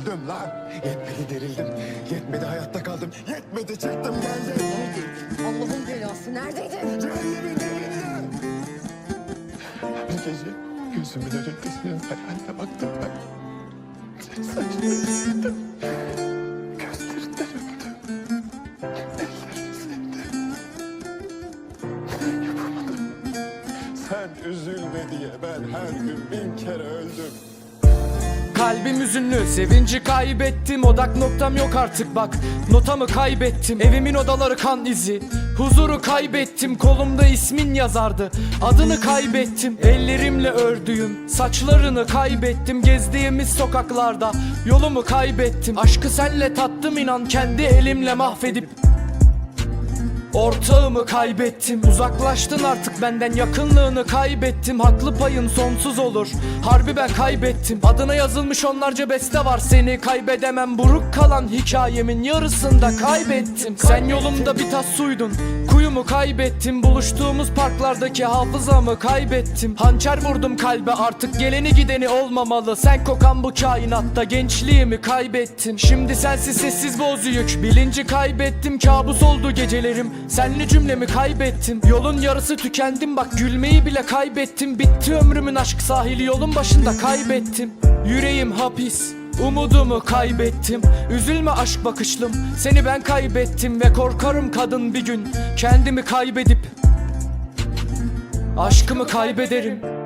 öldüm lan. Yetmedi derildim. Yetmedi hayatta kaldım. Yetmedi çıktım geldim. Allah'ın belası neredeydin? Cehennemin dibinde. Bir gece gözümün önünde senin hayaline baktım ben. Saçlarını sildim. Gözlerinden öptüm. Ellerini sevdim. Yapamadım. Sen üzülme diye ben her gün bin kere öldüm. Kalbim üzünlü, sevinci kaybettim. Odak noktam yok artık bak. Notamı kaybettim, evimin odaları kan izi. Huzuru kaybettim, kolumda ismin yazardı. Adını kaybettim, ellerimle ördüğüm Saçlarını kaybettim, gezdiğimiz sokaklarda Yolumu kaybettim, aşkı senle tattım inan Kendi elimle mahvedip Ortağımı kaybettim Uzaklaştın artık benden yakınlığını kaybettim. Haklı payın sonsuz olur Harbi ben kaybettim. Adına yazılmış onlarca beste var Seni kaybedemem. Buruk kalan hikayemin yarısında kaybettim. Sen yolumda bir tas suydun Kuyumu kaybettim. Buluştuğumuz parklardaki hafızamı kaybettim. Hançer vurdum kalbe artık geleni gideni olmamalı. Sen kokan bu kainatta gençliğimi kaybettim Şimdi sensiz sessiz boz yük Bilinci kaybettim. Kabus oldu gecelerim Senli cümlemi kaybettim. Yolun yarısı tükendim. Bak gülmeyi bile kaybettim. Bitti ömrümün aşk sahili. Yolun başında kaybettim. Yüreğim hapis. Umudumu kaybettim. Üzülme aşk bakışlım. Seni ben kaybettim Ve korkarım kadın bir gün. Kendimi kaybedip Aşkımı kaybederim